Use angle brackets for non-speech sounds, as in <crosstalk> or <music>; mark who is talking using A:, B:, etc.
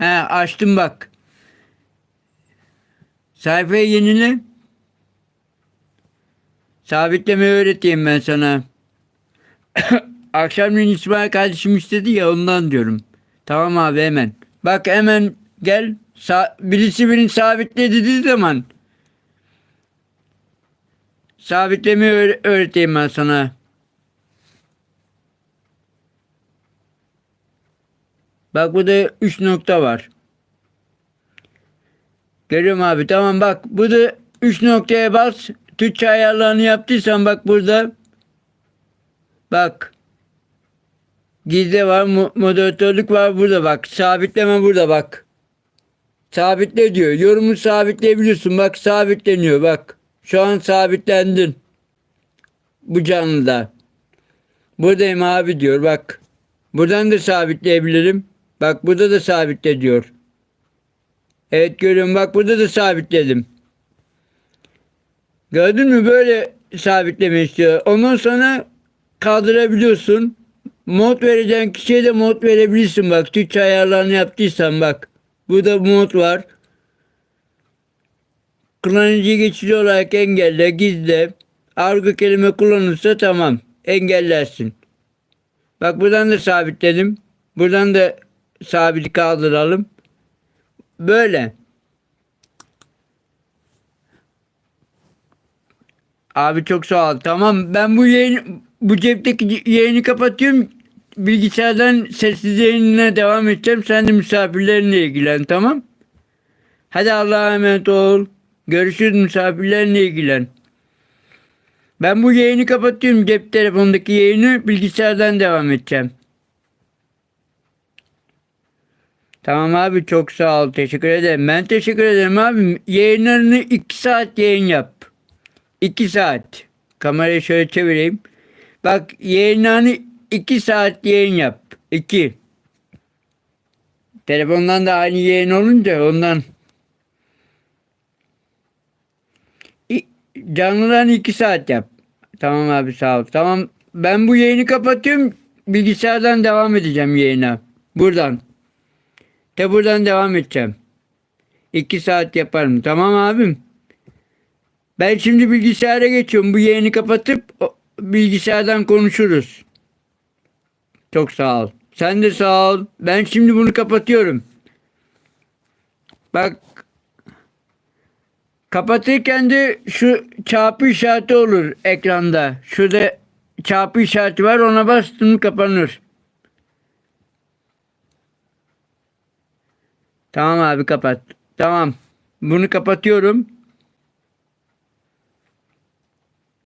A: He açtım bak. Sayfayı yenile. Sabitlemeyi öğreteyim ben sana. <coughs> Akşamleyin İsmail kardeşim istedi ya ondan diyorum. Tamam abi hemen. Bak hemen gel. Sa- birisi birini sabitle dediği zaman sabitlemeyi öğ- öğreteyim ben sana. Bak burada 3 nokta var. Görüyorum abi tamam bak burada 3 noktaya bas. Türkçe ayarlarını yaptıysan bak burada. Bak. Gizli var, mo- moderatörlük var burada bak. Sabitleme burada bak. Sabitle diyor. Yorumu sabitleyebiliyorsun. Bak sabitleniyor bak. Şu an sabitlendin. Bu canlıda. Buradayım abi diyor bak. Buradan da sabitleyebilirim. Bak burada da sabitle diyor. Evet görüyorum bak burada da sabitledim. Gördün mü böyle sabitleme istiyor. Ondan sonra kaldırabiliyorsun. Mod vereceğin kişiye de mod verebilirsin bak. Türkçe ayarlarını yaptıysan bak. Burada mod var. Kullanıcı geçici olarak engelle, gizle. Argo kelime kullanırsa tamam. Engellersin. Bak buradan da sabitledim. Buradan da sabit kaldıralım. Böyle. Abi çok sağ ol. Tamam ben bu yayın bu cepteki yayını kapatıyorum. Bilgisayardan sessiz yayınına devam edeceğim. Sen de misafirlerinle ilgilen tamam? Hadi Allah'a emanet ol. Görüşürüz misafirlerinle ilgilen. Ben bu yayını kapatıyorum. Cep telefondaki yayını bilgisayardan devam edeceğim. Tamam abi çok sağ ol. Teşekkür ederim. Ben teşekkür ederim abi. Yayınlarını 2 saat yayın yap. 2 saat. Kamerayı şöyle çevireyim. Bak yayınlarını 2 saat yayın yap. 2. Telefondan da aynı yayın olunca ondan. Canlıdan 2 saat yap. Tamam abi sağ ol. Tamam ben bu yayını kapatıyorum. Bilgisayardan devam edeceğim yayına. Buradan. De buradan devam edeceğim. 2 saat yaparım. Tamam abim. Ben şimdi bilgisayara geçiyorum. Bu yayını kapatıp bilgisayardan konuşuruz. Çok sağ ol. Sen de sağ ol. Ben şimdi bunu kapatıyorum. Bak kapatırken de şu çarpı işareti olur ekranda. Şurada çarpı işareti var ona bastım kapanır. Tamam abi kapat. Tamam. Bunu kapatıyorum.